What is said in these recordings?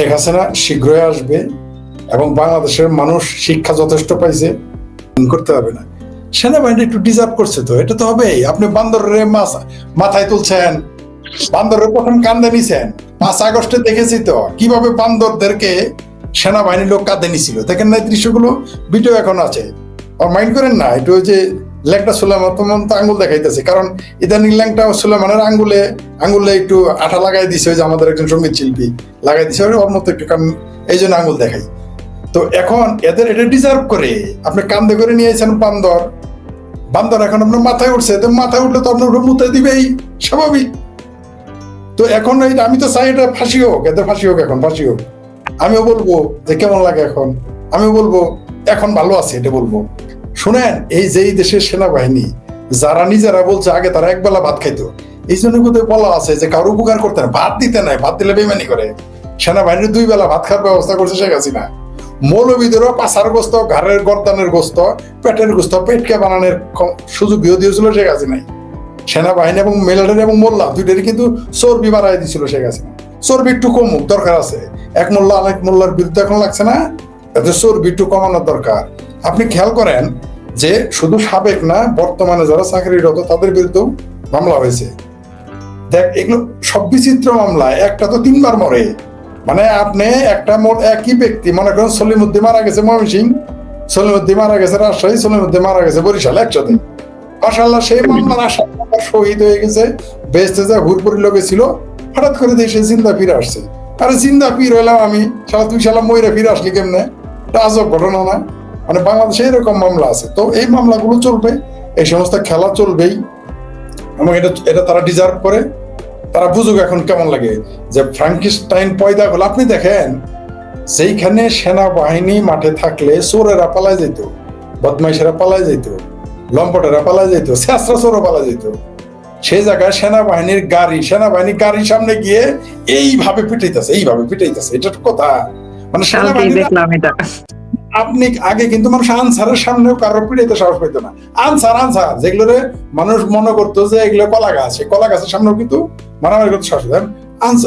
শেখ হাসিনা শীঘ্রই আসবে এবং বাংলাদেশের মানুষ শিক্ষা যথেষ্ট পাইছে করতে হবে না। সেনাবাহিনী একটু ডিজার্ভ করছে তো, এটা তো হবেই। আপনি বান্দরের মাথায় তুলছেন, বান্দরের প্রথম কান্দে নিছেন। পাঁচ আগস্টে দেখেছি তো, কীভাবে বান্দরদেরকে সেনাবাহিনীর লোক কাঁদে নিছিল। দেখেন না দৃশ্যগুলো, ভিডিও এখন আছে। মাইন্ড করেন না, একটু যে লেংটা সুলেমান তোমার তো আঙ্গুল দেখাইতেছে, কারণ ইদানিং লেংটা সুলেমানের আঙ্গুলে আঙ্গুলে একটু আঠা লাগাই দিছে, ওই যে আমাদের একজন সংগীত শিল্পী লাগাই দিছে ওর মতো একটু কারণ এই জন্য আঙ্গুল দেখাই। তো এখন এদের এটা ডিজার্ভ করে। আপনি কান্দে করে নিয়েছেন বান্দর। বান্দর এখন আপনার মাথায় উঠছে, তো মাথায় উঠলে তো আপনার মুতে দিবেই, স্বাভাবিক। তো এখন এই আমি তো চাই এটা ফাঁসি হোক, এদের ফাঁসি হোক এখন, ফাঁসি হোক। আমিও বলব যে কেমন লাগে এখন। আমিও বলব, এখন ভালো আছে এটা বলব। শুনেন, এই যে দেশের সেনাবাহিনী, যারা নিজেরা বলছে আগে তারা একবেলা ভাত খাইতো, এই জন্য কোথায় বলা আছে যে কারও উপকার করতে না, ভাত দিতে নাই, ভাত দিলে বেমানি করে। সেনাবাহিনীর দুই বেলা ভাত খাওয়ার ব্যবস্থা করছে শেখ হাসিনা। মৌলবীদেরও পাশার গোস্ত, ঘাড়ের গর্দানের গোস্ত, পেটের গোস্ত, পেটকে বানানোর সুযোগ দিয়ে দিয়েছিল শেখ হাসিনাই সেনাবাহিনী এবং মিলিটারি এবং মোল্লা দুইটারই কিন্তু চর্বি বাড়াই দিছিল শেখ হাসিনা। চর্বি একটু কমুক, দরকার আছে। এক মোল্লা আরেক মোল্লার বিরুদ্ধে এখন লাগছে না, এতে চর্বি একটু কমানোর দরকার। আপনি খেয়াল করেন যে শুধু সাবেক না, বর্তমানে যারা চাকরিরত তাদের বিরুদ্ধেও মামলা হয়েছে। দেখ, এগুলো সব বিচিত্র মামলা, একটা তো তিনবার মরে। মানে আপনি একটা একই ব্যক্তি, মনে করেন সলিমুদ্দি মারা গেছে ময়মনসিং সলিমুদ্দি মারা গেছে রাজশাহী সলিমুদ্দি মারা গেছে বরিশাল একসাথে। মাসাল্লাহ সেই মামলার আশা শহীদ হয়ে গেছে বেসতে যা হুরপুরি লোকে ছিল, হঠাৎ করে সে জিন্দা ফিরে আসছে। আরে জিন্দা পীর হইলাম আমি, সারা তুই সালা ময়রা ফিরে আসলি কেমনে? আজব ঘটনা না? মানে বাংলাদেশে এরকম মামলা আছে। তো এই মামলাগুলো চলবে এই সমস্ত খেলা চলবেই। এবং এটা এটা তারা ডিজার্ভ করে। তারা বুঝুক এখন কেমন লাগে যে ফ্রাঙ্কিস্টাইন পয়দা গুলো। আপনি দেখেন সেইখানে সেনাবাহিনী মাঠে থাকলে চোরেরা পালায় যেত বদমাইশেরা পালায় যেত লম্পটেরা পালায় যেত শেষরা চোরও পালায় যেত। সেই জায়গায় সেনাবাহিনীর গাড়ি সেনাবাহিনী গাড়ির সামনে গিয়ে এইভাবে পিটাইতেছে এইভাবে পিটাইতেছে। এটা কথা। মানে সেনাবাহিনী আপনি আগে কিন্তু মানুষ আনসারের সামনেও কারোর পিড়াইতে সাহস পেত না। Answer answer. যেগুলোরে মানুষ মনে করতো যে এগুলো কলা গাছ কলা গাছের সামনেও কিন্তু মারামারি করতে সাহস পেত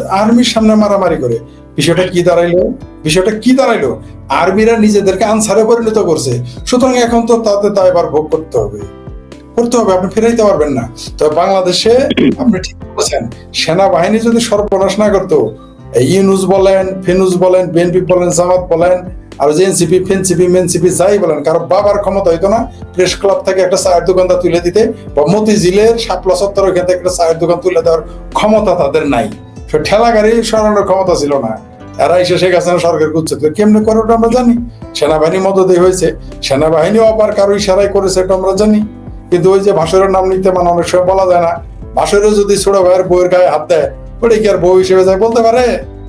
আর্মির সামনে মারামারি করে। বিষয়টা কি দাঁড়াইলো? বিষয়টা কি দাঁড়াইলো? আর্মিরা নিজেদেরকে আনসারে পরিণত করছে। সুতরাং এখন তো তাদের দায়ভার ভোগ করতে হবে। করতে হবে, আপনি ফেরাইতে পারবেন না। তবে বাংলাদেশে আপনি ঠিক বলেছেন, সেনাবাহিনী যদি সর্বনাশ না করতো ইউনুস বলেন, ফিনুস বলেন, বিএনপি বলেন, জামাত বলেন আর যে এনসিপি, ফেনসিপি, মেনসিপি যাই বলেন, কারও বাবার ক্ষমতা হইতো না, প্রেস ক্লাব থেকে একটা চায়ের দোকানটা তুলে দিতে, বা মতিঝিলের শাপলা সত্তর ওখান থেকে একটা চায়ের দোকান তুলে দেওয়ার ক্ষমতা তাদের নাই। সে ঠেলা গাড়ি সরানোর ক্ষমতা ছিল না। এরা এসে শেখ হাসিনা সরকার করছে তো কেমনে করে ওটা আমরা জানি? সেনাবাহিনী মদতে হয়েছে। সেনাবাহিনীও আবার কারও ইশারাই করেছে, এটা আমরা জানি। কিন্তু ওই যে ভাসুরের নাম নিতে মানে অনেক সময় বলা যায় না। ভাসুরে যদি ছোট ভাইয়ের বউয়ের গায়ে হাত দেয়, ওটা কি আর বউ হিসেবে যায় বলতে পারে?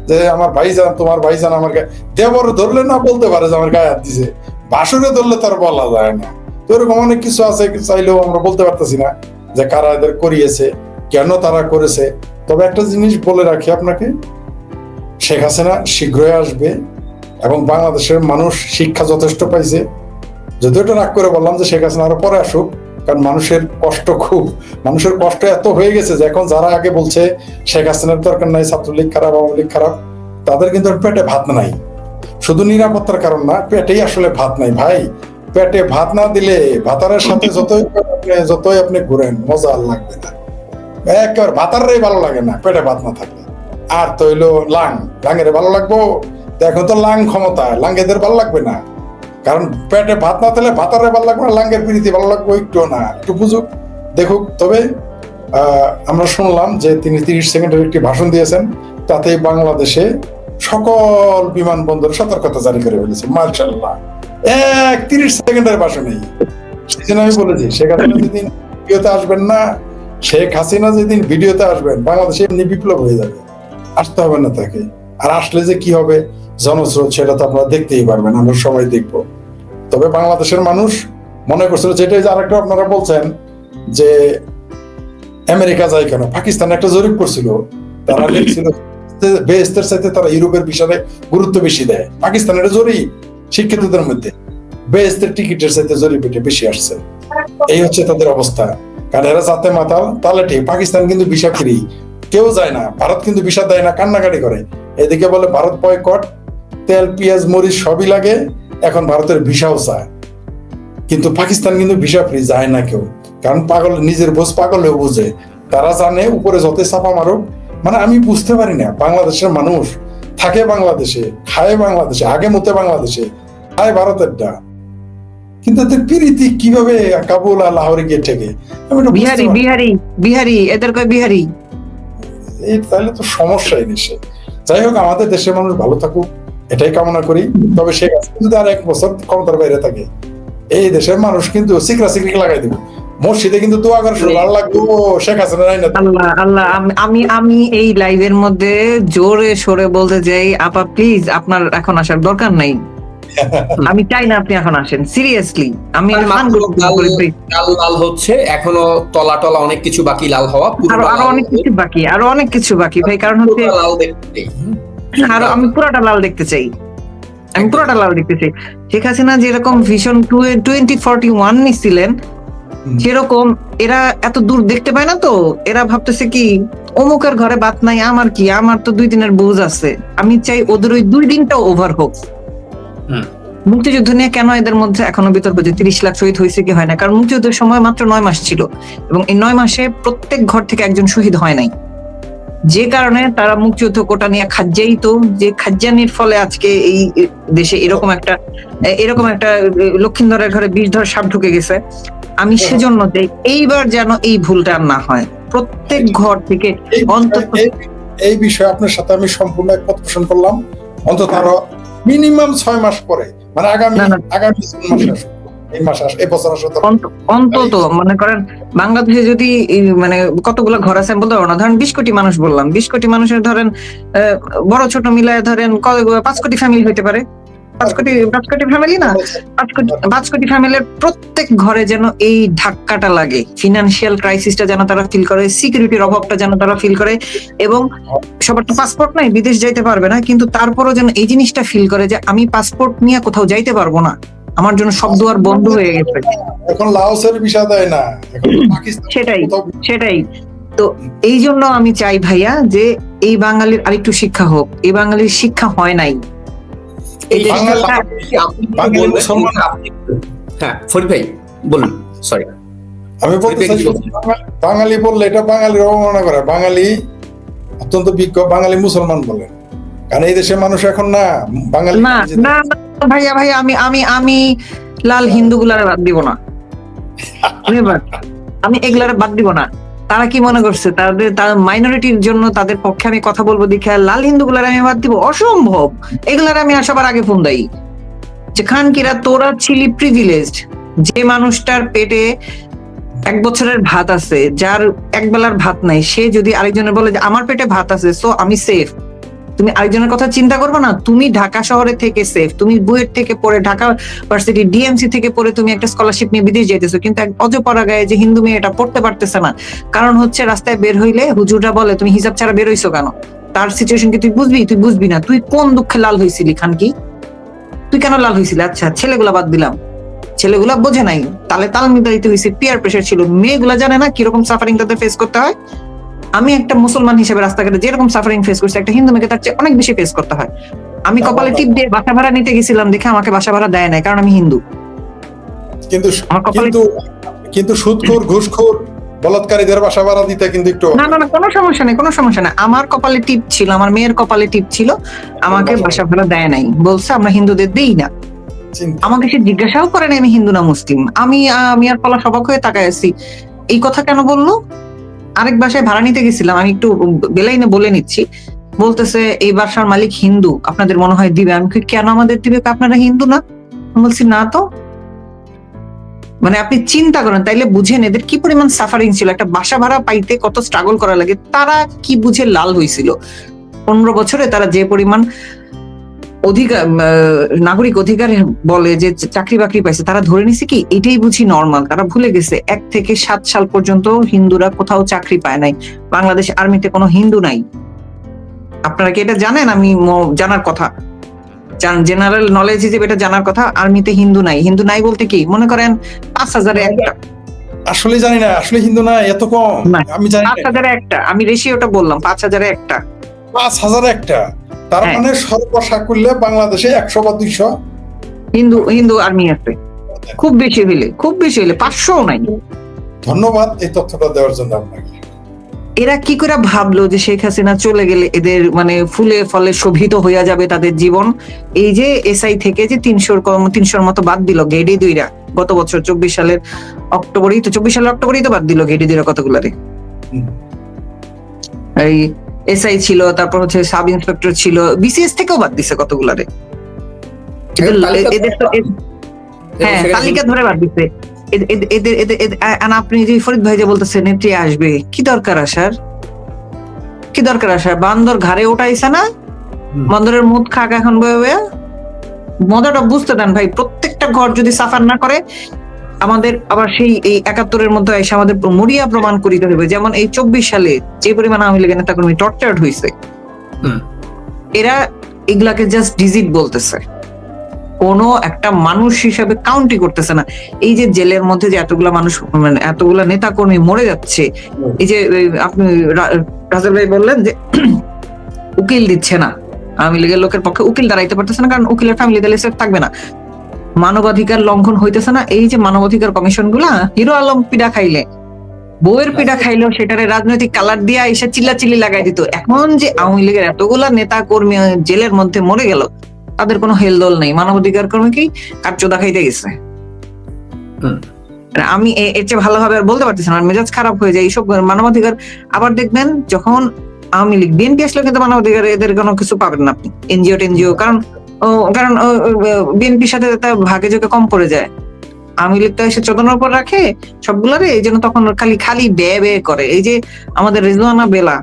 যে আমার ভাইজান, তোমার ভাইজান আমার গায়ে দেবর ধরলে না বলতে পারে যে আমার গায়ে হাত দিছে? ভাসুরে ধরলে তার বলা যায় না। তো এরকম অনেক কিছু আছে চাইলেও আমরা বলতে পারতেছি না যে কারা এদের করিয়েছে, কেন তারা করেছে। তবে একটা জিনিস বলে রাখি আপনাকে, শেখ হাসিনা শীঘ্রই আসবে এবং বাংলাদেশের মানুষ শিক্ষা যথেষ্ট পাইছে। যদিও এটা রাগ করে বললাম যে শেখ হাসিনা আরও পরে আসুক কারণ মানুষের কষ্ট খুব। মানুষের কষ্ট এত হয়ে গেছে যে এখন যারা আগে বলছে, শেখ হাসিনার দরকার নাই, ছাত্রলীগ খারাপ আওয়ামী লীগ খারাপ, তাদের কিন্তু পেটে ভাত নাই। শুধু নিরাপত্তার কারণ না, পেটেই আসলে ভাত নাই। ভাই, পেটে ভাত না দিলে ভাতারের সাথে যতই যতই আপনি ঘুরেন, মজা লাগবে না। একেবারে ভাতারেরই ভালো লাগে না, পেটে ভাত না থাকলে। আর তো হইল লাং। লাঙের ভালো লাগবো? এখন তো লাং ক্ষমতা, লাঙ্গেদের ভালো লাগবে না। কারণ পেটে ভাত না থাকলে ভাতারে ভালো লাগবে না, লাঙ্গের পিড়িতে ভালো লাগবে একটু না। একটু বুঝুক, দেখুক। তবে আমরা শুনলাম যে তিনি তিরিশ সেকেন্ডের একটি ভাষণ দিয়েছেন তাতে বাংলাদেশে সকল বিমানবন্দর সতর্কতা জারি করে ফেলেছে মার্শাল্লাহ এক তিরিশ সেকেন্ডের ভাষণেই। সেই জন্য আমি বলেছি হাসিনা যেদিন ভিডিওতে আসবেন না, শেখ হাসিনা যেদিন ভিডিওতে আসবেন, বাংলাদেশে এমনি বিপ্লব হয়ে যাবে। আসতে হবে না তাকে। আর আসলে যে কি হবে জনস্রোত, সেটা তো আপনারা দেখতেই পারবেন, আমরা সবাই দেখব। তবে বাংলাদেশের মানুষ মনে করছিল যেটাই যে আরেকটা আপনারা বলছেন যে আমেরিকা যায় কেন? পাকিস্তান একটা জরিপ করছিল। তারা লিখছিল বেহেস্তের সাথে তারা ইউরোপের বিষয়ে গুরুত্ব বেশি দেয়। পাকিস্তানের জরিপ শিক্ষিতদের মধ্যে। বেহেস্তের টিকিটের সাথে জরিপ এটা বেশি আসছে। এই হচ্ছে তাদের অবস্থা। কারণ এরা যাতে মাতাল তাহলে ঠিক। পাকিস্তান কিন্তু বিষা ফ্রি কেউ যায় না। ভারত কিন্তু বিষা দেয় না, কান্নাকাটি করে। এদিকে বলে ভারত বয়কট তেল পেঁয়াজ মরিচ সবই লাগে এখন ভারতের ভিসাও চায়। কিন্তু পাকিস্তান কিন্তু ভিসা ফ্রি যায় না কেউ। কারণ পাগল নিজের বোঝ পাগলেও বুঝে। তারা জানে উপরে যত চাপা মারুক মানে আমি বুঝতে পারি না বাংলাদেশের মানুষ থাকে বাংলাদেশে খায় বাংলাদেশে আগে মতে বাংলাদেশে খায় ভারতেরটা। কিন্তু এদের প্রীতি কীভাবে কাবুল আর লাহোরে গিয়ে ঠেকে? বিহারি বিহারি বিহারি এদের কয় বিহারি? তাহলে তো সমস্যাই দেশে যাই হোক, আমাদের দেশের মানুষ ভালো থাকুক, এটাই কামনা করি। তবে হাসিনা যদি আর এক বছর ক্ষমতার বাইরে থাকে। এই দেশের মানুষ কিন্তু সিকরা সিকরি লাগাই দেবে। মসজিদে কিন্তু দোয়া করে লাগতো শেখ হাসিনা নাই আল্লাহ আল্লাহ, আমি আমি এই লাইভের মধ্যে জোরে সরে বলতে চাই, আপা প্লিজ আপনার এখন আসার দরকার নাই। আমি চাই না আপনি এখন আসেন সিরিয়াসলি আমি লাল লাল হচ্ছে এখনও তলা টলা অনেক কিছু বাকি লাল হওয়া পুরো আরও আরও অনেক কিছু বাকি আরও অনেক কিছু বাকি ভাই কারণ হচ্ছে লাল দেখতে। আরও আমি পুরোটা লাল দেখতে চাই। আমি পুরোটা লাল দেখতে চাই। শেখ হাসিনা যেরকম ভিশন টোয়েন্টি ফর্টি ওয়ান নিছিলেন। সেরকম এরা এত দূর দেখতে পায় না তো এরা ভাবতেছে কি অমুকের ঘরে বাত নাই আমার কি? আমার তো দুই দিনের বোঝ আছে। আমি চাই ওদের ওই দুই দিনটাও ওভার হোক। মুক্তিযুদ্ধ নিয়ে কেন এদের মধ্যে এখনও বিতর্ক যে তিরিশ লাখ শহীদ হয়েছে কি হয় না? কারণ মুক্তিযুদ্ধের সময় মাত্র নয় মাস ছিল এবং এই নয় মাসে প্রত্যেক ঘর থেকে একজন শহীদ হয় নাই। যে কারণে তারা মুক্তিযুদ্ধ কোটা নিয়ে খাজ্জাইতো যে খাজ্জানির ফলে আজকে এই দেশে এরকম একটা এরকম একটা লক্ষিন্দরের ঘরে বিষ ধর সাপ ঢুকে গেছে। আমি সেজন্য চাই এইবার যেন এই ভুলটা আর না হয়। প্রত্যেক ঘর থেকে অন্তত- এই- এই বিষয়ে আপনার সাথে আমি সম্পূর্ণ একমত পোষণ করলাম। অন্তত আরও মিনিমাম ছয় মাস পরে মানে আগামী। আগামী জুন মাসে অন্তত মনে করেন বাংলাদেশে যদি মানে কতগুলো ঘর আছে বলতে পারব না। ধরেন বিশ কোটি মানুষ বললাম। বিশ কোটি মানুষের ধরেন আহ, বড় ছোট মিলায় ধরেন পাঁচ কোটি ফ্যামিলি হইতে পারে। পাঁচ কোটি পাঁচ কোটি ফ্যামিলি না? পাঁচ কোটি পাঁচ কোটি ফ্যামিলির প্রত্যেক ঘরে যেন এই ধাক্কাটা লাগে। ফিনান্সিয়াল ক্রাইসিসটা যেন তারা ফিল করে সিকিউরিটির অভাবটা যেন তারা ফিল করে এবং সবার তো পাসপোর্ট নাই বিদেশ যাইতে পারবে না কিন্তু তারপরও যেন এই জিনিসটা ফিল করে যে আমি পাসপোর্ট নিয়ে কোথাও যাইতে পারব না। আমার জন্য সব দুয়ার বন্ধ হয়ে গেছে। এখন লাওসের দেয় না সেটাই সেটাই। তো এই জন্য আমি চাই ভাইয়া যে এই বাঙালির আরেকটু শিক্ষা হোক। এই বাঙালির শিক্ষা হয় নাই। হ্যাঁ ফরিদ ভাই বলুন সরি আমি বলতে বিবেক চাই বলছেন। বাঙা- বাঙালি বললে এটা বাঙালির অবমাননা করে। বাঙালি অত্যন্ত বিজ্ঞ বাঙালি মুসলমান বলেন কারণ এই দেশের মানুষ এখন না বাঙালি না না না, ভাইয়া ভাইয়া আমি আমি আমি লাল হিন্দু গুলার বাদ দিব না। আমি এগুলার বাদ দিব না। তারা কি মনে করছে? তাদের, তারা মাইনরিটির জন্য তাদের পক্ষে আমি কথা বলব দেখে লাল হিন্দুগুলার আমি বাদ দিব। অসম্ভব! এগুলার আমি সবার আগে ফোন দেই। যে খান কিরা, তোরা ছিলি প্রিভিলেজড যে মানুষটার পেটে এক বছরের ভাত আছে, যার এক বেলার ভাত নাই, সে যদি আরেকজনের বলে যে, আমার পেটে ভাত আছে সো আমি সেফ তুমি আরেকজনের কথা চিন্তা করবে না, তুমি ঢাকা শহরে থেকে সেফ তুমি বুয়েট থেকে পড়ে, ঢাকা ভার্সিটি ডিএমসি থেকে পড়ে তুমি একটা স্কলারশিপ নিয়ে বিদেশ যেতেছো কিন্তু অজপাড়া গায়ে যে হিন্দু মেয়ে এটা পড়তে পারতেছে না, কারণ হচ্ছে রাস্তায় বের হইলে হুজুররা বলে, তুমি হিসাব ছাড়া বের হইছো কেন? তার সিচুয়েশন কি তুই বুঝবি? তুই বুঝবি না। তুই কোন দুঃখে লাল হয়েছিলি খান কি? তুই কেন লাল হয়েছিলি আচ্ছা ছেলেগুলা বাদ দিলাম। ছেলেগুলা বোঝে নাই। তালে তাল মিলাইতে হয়েছে পিয়ার প্রেশার ছিল। মেয়েগুলা জানে না কীরকম সাফারিং তাদের ফেস করতে হয়? আমি একটা মুসলমান হিসেবে রাস্তাঘাটে যেরকম সাফারিং ফেস করছি একটা হিন্দু মেয়েকে তার চেয়ে অনেক বেশি ফেস করতে হয়। আমি কপালে টিপ দিয়ে বাসা ভাড়া নিতে গেছিলাম দেখে আমাকে বাসা ভাড়া দেয় নাই কারণ আমি হিন্দু। কিন্তু কিন্তু কিন্তু সুদখোর ঘুষখোর বলাৎকারীদের বাসা ভাড়া দিতে কিন্তু একটু না না না কোনো সমস্যা নেই কোনো সমস্যা নেই। আমার কপালে টিপ ছিল আমার মেয়ের কপালে টিপ ছিল আমাকে বাসা ভাড়া দেয় নাই। বলছে আমরা হিন্দুদের দেই না। আমাকে সে জিজ্ঞাসাও করে নাই আমি হিন্দু না মুসলিম। আমি আমি আর পলা সবাক হয়ে তাকায় আছি। এই কথা কেন বলল? আরেক বাসায় ভাড়া নিতে গেছিলাম, আমি একটু বেলাইনে বলে নিচ্ছি। বলতেছে, এই বাসার মালিক হিন্দু, আপনাদের মনে হয় দিবে? আমি কেন আমাদের দিবে? আপনারা হিন্দু না? বলছি, না তো। মানে আপনি চিন্তা করেন, তাইলে বুঝেন এদের কি পরিমাণ সাফারিং ছিল। একটা বাসা ভাড়া পাইতে কত স্ট্রাগল করা লাগে, তারা কি বুঝে লাল হয়েছিল পনেরো বছরে তারা যে পরিমাণ অধিকার নাগরিক অধিকার বলে যে চাকরি বাকরি পাইছে তারা ধরে নিছে কি? এটাই বুঝি নর্মাল তারা ভুলে গেছে। এক থেকে সাত সাল পর্যন্ত হিন্দুরা কোথাও চাকরি পায় নাই। বাংলাদেশ আর্মিতে কোনো হিন্দু নাই। আপনারা কি এটা জানেন? আমি জানার কথা। জেনারেল নলেজ হিসেবে এটা জানার কথা আর্মিতে হিন্দু নাই। হিন্দু নাই বলতে কি? মনে করেন পাঁচ হাজারে একটা। আসলে জানি না আসলে হিন্দু না এত কম। আমি জানি পাঁচ হাজারে একটা। আমি রেশিওটা বললাম পাঁচ হাজারে একটা। পাঁচ হাজার একটা। তার হ্যাঁ। মানে সর্বসাকুল্যে বাংলাদেশে একশো বা দুইশো। হিন্দু হিন্দু আর্মি আছে। খুব বেশি হইলে খুব বেশি হইলে পাঁচশো নাই। ধন্যবাদ এই তথ্যটা দেওয়ার জন্য আপনাকে। এরা কি করে ভাবলো যে শেখ হাসিনা চলে গেলে এদের মানে ফুলে ফলে শোভিত হইয়া যাবে তাদের জীবন? এই যে এসআই থেকে যে তিনশোর কম তিনশোর মতো বাদ দিল গেডি দুইরা। গত বছর চব্বিশ সালের অক্টোবরেই তো চব্বিশ সালের অক্টোবরেই তো বাদ দিল গেডি দুইরা কতগুলারে? এই এসআই ছিল তারপর হচ্ছে সাব ইন্সপেক্টর ছিল বিসিএস থেকেও বাদ দিছে কতগুলারে হ্যাঁ তালিকা ধরে বাদ দিচ্ছে এদের- এদের- আপনি যে ফরিদ ভাই যে বলতেছেন নেত্রী আসবে কি দরকার আসার? কি দরকার আসার? বান্দর ঘাড়ে উঠাইছে না। বান্দরের মুখ খাক এখন বয়ে বয়ে? মজাটা বুঝতে দেন ভাই প্রত্যেকটা ঘর যদি সাফার না করে আমাদের আবার সেই এই একাত্তরের মধ্যে এসে আমাদের মরিয়া প্রমাণ করিতে হবে যেমন এই চব্বিশ সালে যে পরিমাণ আওয়ামী লীগের নেতাকর্মী টর্চার্ড হয়েছে এরা এগুলাকে জাস্ট ডিজিট বলতেছে। কোনো একটা মানুষ হিসাবে কাউন্টি করতেছে না। এই যে জেলের মধ্যে যে এতগুলা মানুষ মানে এতগুলা নেতা কর্মী মরে যাচ্ছে এই যে আপনি রাজেল ভাই বললেন যে উকিল দিচ্ছে না। আওয়ামী লীগের লোকের পক্ষে উকিল দাঁড়াইতে পারতেছে না কারণ উকিলের ফ্যামিলি সেফ থাকবে না। মানবাধিকার লঙ্ঘন হইতেছে না। এই যে মানবাধিকার কমিশনগুলা হিরো আলম পিডা খাইলে বউয়ের পিডা খাইলেও সেটারে রাজনৈতিক কালার দিয়া এসে চিল্লা চিল্লি লাগাই দিত। এখন যে আওয়ামী লীগের এতগুলা নেতা কর্মী জেলের মধ্যে মরে গেল তাদের কোনো হেলদোল নেই। মানবাধিকার কর্মী কি কারচোদা খাইতে গেছে। আমি এর চেয়ে ভালোভাবে আর বলতে পারতেছি না মেজাজ খারাপ হয়ে যায় এইসব মানবাধিকার। আবার দেখবেন যখন আওয়ামী লীগ বিএনপি আসলে কিন্তু মানবাধিকার এদের কোনো কিছু পাবেন না আপনি এনজিও টেনজিও কারণ কারণ বিএনপির সাথে তার ভাগে যোগে কম পড়ে যায়। আওয়ামী লীগ তো এসে চোদনার উপর রাখে সবগুলারে, এই জন্য তখন খালি খালি ব্যয় ব্যয় করে। এই যে আমাদের রেজওয়ানা বেলা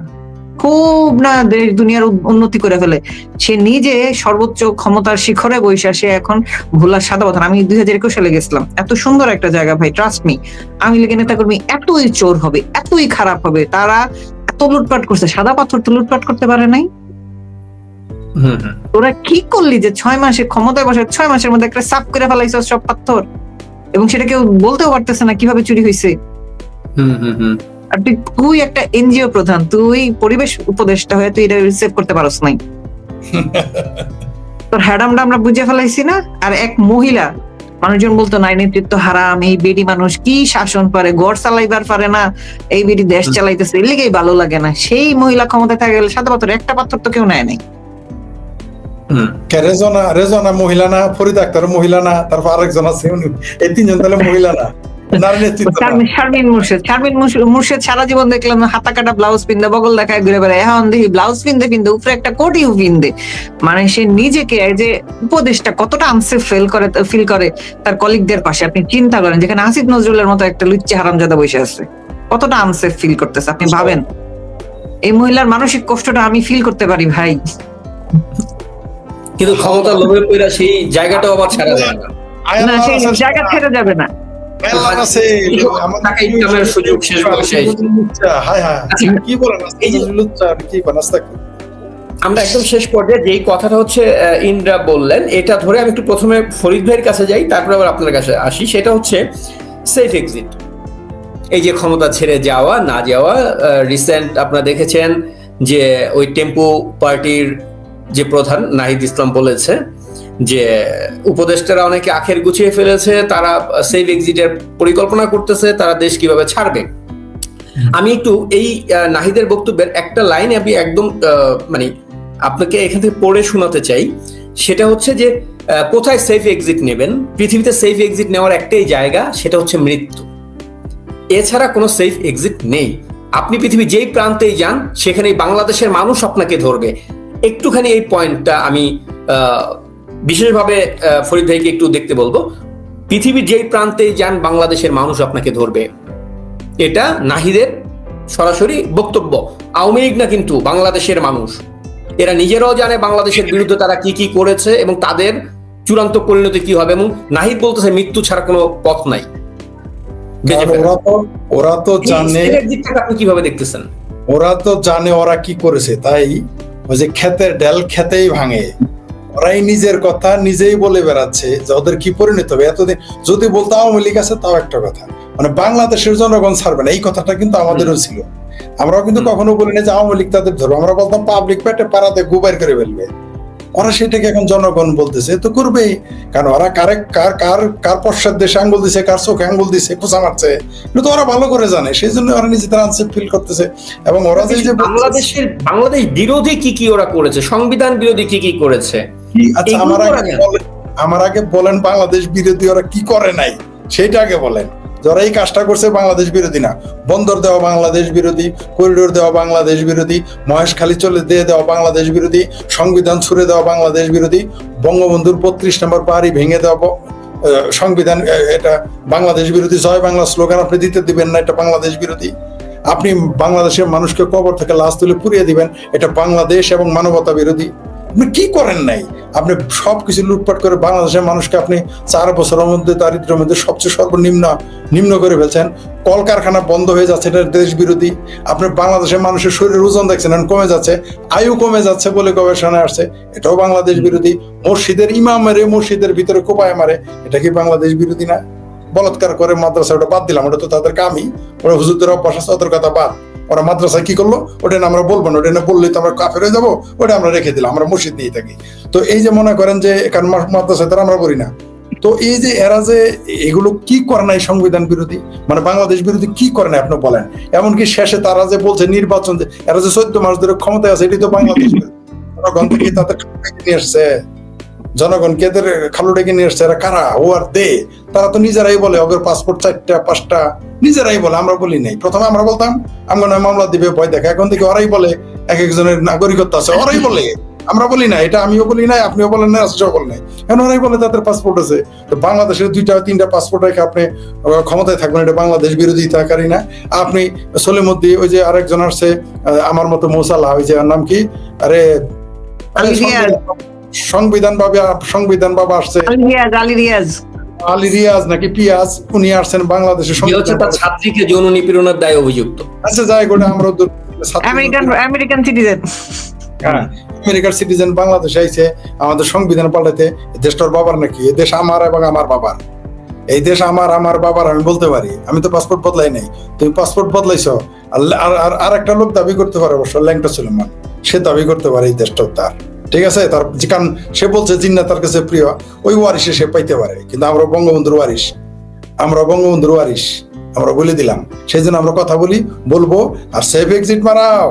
খুব না দেশ দুনিয়ার উন্নতি করে ফেলে। সে নিজে সর্বোচ্চ ক্ষমতার শিখরে বৈশা সে এখন ভোলা সাদা কথা আমি দুই হাজার একুশ সালে গেছিলাম। এত সুন্দর একটা জায়গা ভাই ট্রাস্ট মি আমি লীগের নেতা কর্মী এতই চোর হবে, এতই খারাপ হবে। তারা এত লুটপাট করছে, সাদা পাথর তো লুটপাট করতে পারে নাই। তোরা কি করলি যে ছয় মাসে ক্ষমতায় বসে ছয় মাসের মধ্যে একটা সাফ করে ফেলাইছ সব পাথর? এবং সেটা কেউ বলতেও পারতেছে না কীভাবে চুরি হয়েছে। আর তুই একটা এনজিও প্রধান তুই পরিবেশ উপদেষ্টা হয়ে তুই এটা সেভ করতে পারস নাই। তোর হ্যাডামটা আমরা বুঝে ফেলাইছি না? আর এক মহিলা মানুষজন বলতো নাই নেতৃত্ব হারাম এই বেডি মানুষ কি শাসন পারে গড় চালাইবার পারে না এই বেডি দেশ চালাইতেছে এর লেগেই ভালো লাগে না। সেই মহিলা ক্ষমতায় থাকে গেলে সাদা পাথর একটা পাথর তো কেউ নেয় নাই। রেজনা রেজনা মহিলা না ফরিদ আক্তার মহিলা না তারপর আরেকজন আছে উনি। এই তিনজন তাহলে মহিলা না। শারমিন মুর্শেদ শারমিন মুর্শেদ- মুর্শেদ সারা জীবন দেখলাম হাতা কাটা ব্লাউজ পিনতে বগল দেখায় ঘুরে বেড়ায়। এখন দেখি ব্লাউজ পিনতে উপরে একটা কোটিও পিনতে। মানে সে নিজেকে এই যে উপদেশটা কতটা আনসেফ ফিল করে ফিল করে তার কলিগদের পাশে। আপনি চিন্তা করেন যেখানে আসিফ নজরুলের মতো একটা লুচ্চি হারামজাদা বসে আছে কতটা আনসেফ ফিল করতেছে আপনি ভাবেন? এই মহিলার মানসিক কষ্টটা আমি ফিল করতে পারি ভাই। কিন্তু ক্ষমতা লোভে পড়া সেই জায়গাটাও আবার ছাড়া যায় না। না সেই জায়গা ছেড়ে যাবে না। আল্লাহ আছে আমাদের টাকা ইনকামের সুযোগ শেষ বয়সে এসে। কি বলেন এই যে- লুচ্চা কি আমরা একদম শেষ পর্যায়ে যেই কথাটা হচ্ছে ইন্দ্রা বললেন এটা ধরে আমি একটু প্রথমে ফরিদ ভাইয়ের কাছে যাই তারপরে আবার আপনার কাছে আসি। সেটা হচ্ছে সেফ এক্সিট এই যে ক্ষমতা ছেড়ে যাওয়া না যাওয়া রিসেন্ট আপনারা দেখেছেন যে ওই টেম্পু পার্টির যে প্রধান নাহিদ ইসলাম বলেছে যে উপদেষ্টারা অনেকে আখের গুছিয়ে ফেলেছে, তারা সেফ এক্সিটের পরিকল্পনা করতেছে, তারা দেশ কীভাবে ছাড়বে। আমি একটু এই নাহিদের বক্তব্যের একটা লাইন আমি একদম মানে আপনাকে এখান থেকে পড়ে শোনাতে চাই। সেটা হচ্ছে যে কোথায় সেফ এক্সিট নেবেন? পৃথিবীতে সেফ এক্সিট নেওয়ার একটাই জায়গা, সেটা হচ্ছে মৃত্যু। এছাড়া কোনো সেফ এক্সিট নেই। আপনি পৃথিবীর যেই প্রান্তেই যান, সেখানেই বাংলাদেশের মানুষ আপনাকে ধরবে। একটুখানি এই পয়েন্টটা আমি বিশেষভাবে ফরিদ ভাইকে একটু দেখতে বলব। পৃথিবীর যেই প্রান্তেই যান বাংলাদেশের মানুষ আপনাকে ধরবে। এটা নাহিদের সরাসরি বক্তব্য। আওয়ামী লীগ না কিন্তু বাংলাদেশের মানুষ। এরা নিজেরাও জানে বাংলাদেশের বিরুদ্ধে তারা কি কি করেছে এবং তাদের চূড়ান্ত পরিণতি কি হবে এবং নাহিদ বলতেছে মৃত্যু ছাড়া কোনো পথ নাই। ওরা তো ওরা তো জানে আপনি কীভাবে দেখতেছেন? ওরা তো জানে ওরা কি করেছে তাই ওই যে ক্ষেতের ডেল খেতেই ভাঙে। ওরাই নিজের কথা নিজেই বলে বেড়াচ্ছে যে ওদের কি পরিণত হবে? এতদিন যদি বলতো আওয়ামী লীগ আছে তাও একটা কথা। মানে বাংলাদেশের জনগণ ছাড়বে না। এই কথাটা কিন্তু আমাদেরও ছিল। আমরাও কিন্তু কখনো বলিনি যে আওয়ামী লীগ তাদের ধরবো। আমরা বলতাম পাবলিক পেটে পাড়াতে গুবাইর করে ফেলবে। ওরা সেটাকে এখন জনগণ বলতেছে তো করবেই। কারণ ওরা কারে কার কার কার পশ্চাৎ দেশে আঙ্গুল দিছে কার চোখে আঙ্গুল দিছে খোঁচা মারছে। এটা তো ওরা ভালো করে জানে সেই জন্য ওরা নিজেদের আনসেফ ফিল করতেছে। এবং ওরা যে বাংলাদেশের বাংলাদেশ বিরোধী কি কি ওরা করেছে? সংবিধান বিরোধী কি কি করেছে? আচ্ছা আমার আগে আমার আগে বলেন বাংলাদেশ বিরোধী ওরা কি করে নাই? সেটা আগে বলেন। যারা এই কাজটা করছে বাংলাদেশ বিরোধী না, বন্দর দেওয়া বাংলাদেশ বিরোধী, করিডোর দেওয়া বাংলাদেশ বিরোধী, মহেশখালী চলে দিয়ে দেওয়া বাংলাদেশ বিরোধী, সংবিধান ছুড়ে দেওয়া বাংলাদেশ বিরোধী, বঙ্গবন্ধুর বত্রিশ নম্বর পাহাড়ি ভেঙে দেওয়া সংবিধান এটা বাংলাদেশ বিরোধী, জয় বাংলা স্লোগান আপনি দিতে দিবেন না, এটা বাংলাদেশ বিরোধী। আপনি বাংলাদেশের মানুষকে কবর থেকে লাশ তুলে পুড়িয়ে দিবেন, এটা বাংলাদেশ এবং মানবতা বিরোধী। আপনি কি করেন নাই? আপনি সবকিছু লুটপাট করে বাংলাদেশের মানুষকে আপনি চার বছরের মধ্যে দারিদ্রের মধ্যে সবচেয়ে সর্বনিম্ন, নিম্ন করে ফেলছেন। কলকারখানা বন্ধ হয়ে যাচ্ছে, এটা দেশ বিরোধী। আপনি বাংলাদেশের মানুষের শরীরের ওজন দেখছেন কমে যাচ্ছে, আয়ু কমে যাচ্ছে বলে গবেষণায় আসছে। এটাও বাংলাদেশ বিরোধী। মসজিদের ইমাম মেরে মসজিদের ভিতরে কোপায় মারে। এটা কি বাংলাদেশ বিরোধী না? বলৎকার করে মাদ্রাসা ওটা বাদ দিলাম, ওটা তো তাদের কামই ওরা হুজুরদের অভ্যাস আছে কথা বাদ। ওরা মাদ্রাসায় কি করল? ওটা আমরা বলব না, ওটা বললে তো আমরা কাফের হয়ে যাব, ওটা আমরা রেখে দিলাম, আমরা মসজিদ দিয়ে থাকি। তো এই যে মনে করেন যে এখানে মা- মাদ্রাসায় তারা আমরা করি না। তো এই যে এরা যে এগুলো কি করে নাই সংবিধান বিরোধী? মানে বাংলাদেশ বিরোধী কি করে নাই আপনি বলেন? এমনকি শেষে তারা যে বলছে নির্বাচন যে এরা যে চোদ্দ মাস ধরে ক্ষমতায় আছে এটি তো বাংলাদেশ নিয়ে এসছে জনগণ কে এদের খালু ডেকে নিয়ে এসছে? এরা কারা? ও আর দে। তারা তো নিজেরাই বলে, ওদের পাসপোর্ট চারটা, পাঁচটা, নিজেরাই বলে, আমরা বলি নাই। প্রথমে আমরা বলতাম, আমরা নয় মামলা দিবে, ভয় দেখা এখন থেকে ওরাই বলে, এক একজনের নাগরিকত্ব আছে, ওরাই বলে। আমরা বলি না এটা আমিও বলি নাই, আপনিও বলেন না রাষ্ট্রও বলেন নাই। এখন ওরাই বলে তাদের পাসপোর্ট আছে। তো বাংলাদেশের দুইটা, তিনটা পাসপোর্ট রেখে আপনি ক্ষমতায় থাকবেন, এটা বাংলাদেশ বিরোধী থাকারই না। আপনি সলিমুদ্দি, ওই যে আরেকজন আসছে আমার মতো মৌসালা, ওই যে নাম কি? আরে। সংবিধান বাবা সংবিধান বাবা আসছে। আলী রিয়াজ আলী রিয়াজ। নাকি পিয়াজ উনি আসছেন বাংলাদেশের হচ্ছে তার ছাত্রীকে যৌন নিপীড়নের দায় অভিযুক্ত। আচ্ছা যাই গোটা আমরা আমেরিকান আমেরিকান সিটিজেন হ্যাঁ, আমেরিকার সিটিজেন বাংলাদেশে আইছে আমাদের সংবিধান পাল্টাতে দেশটার বাবার নাকি? এই দেশ আমার এবং আমার বাবার। এই দেশ আমার আমার বাবার আমি বলতে পারি। আমি তো পাসপোর্ট বদলাই নাই। তুমি পাসপোর্ট বদলাইছো আর আর- আর আর একটা লোক দাবি করতে পারে অবশ্য ল্যাংটা সুলেমান। সে দাবি করতে পারে এই দেশটাও তার। ঠিক আছে? তার কারণ সে বলছে জিন্না তার কাছে প্রিয়। ওই ওয়ারিসে সে পাইতে পারে। কিন্তু আমরা বঙ্গবন্ধুর ওয়ারিস আমরা বঙ্গবন্ধুর ওয়ারিস আমরা বলে দিলাম। সেই জন্য আমরা কথা বলি, বলব, আর সেফ এক্সিট মারাও।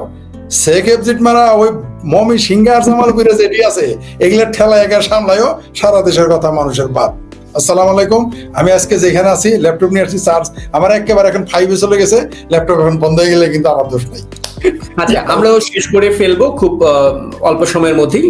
সেফ এক্সিট মারা ওই মমি সিঙ্গার জামালপুরে যেটি আছে, এগুলো ঠেলা একা সামলায়ও সারা দেশের কথা মানুষের বাদ। আসসালামু আলাইকুম। আমি আজকে যেখানে আছি ল্যাপটপ নিয়ে আসছি চার্জ আমার একেবারে এখন ফাইভে চলে গেছে। ল্যাপটপ এখন বন্ধ হয়ে গেলে কিন্তু আমার দোষ নাই। আচ্ছা আমরাও শেষ করে ফেলব খুব অল্প সময়ের মধ্যেই।